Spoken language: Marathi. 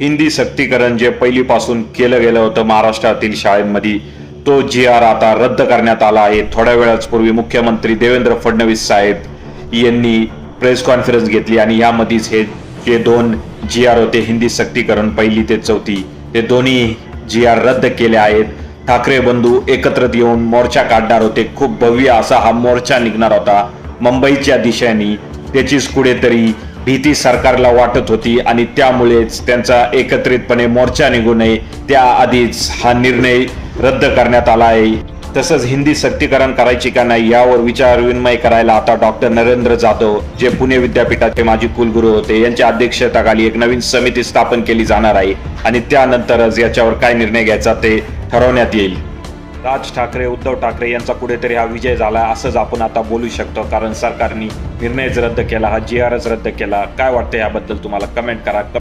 हिंदी सक्तीकरण जे पहिलीपासून केलं गेलं होतं महाराष्ट्रातील शाळेमध्ये तो जी आर आता रद्द करण्यात आला आहे. थोड्या वेळाच पूर्वी मुख्यमंत्री देवेंद्र फडणवीस साहेब यांनी प्रेस कॉन्फरन्स घेतली आणि यामध्येच हे जे दोन जी आर होते हिंदी सक्तीकरण पहिली ते चौथी ते दोन्ही जी आर रद्द केले आहेत. ठाकरे बंधू एकत्रित येऊन मोर्चा काढणार होते. खूप भव्य असा हा मोर्चा निघणार होता. मुंबईच्या दिशेने त्याचीच कुठेतरी भीती सरकारला वाटत होती आणि त्यामुळेच त्यांचा एकत्रितपणे मोर्चा निघू नये त्याआधीच हा निर्णय रद्द करण्यात आला आहे. तसंच हिंदी सक्तीकरण करायची का नाही यावर विचार विनिमय करायला आता डॉक्टर नरेंद्र जाधव जे पुणे विद्यापीठाचे माजी कुलगुरू होते यांच्या अध्यक्षतेखाली एक नवीन समिती स्थापन केली जाणार आहे आणि त्यानंतरच याच्यावर काय निर्णय घ्यायचा ते ठरवण्यात येईल. राज ठाकरे उद्धव ठाकरे यांचा कुठेतरी हा विजय झाला असंच आपण आता बोलू शकतो. कारण सरकारने निर्णयच रद्द केला हा जी आरच रद्द केला. काय वाटतं याबद्दल तुम्हाला? कमेंट करा.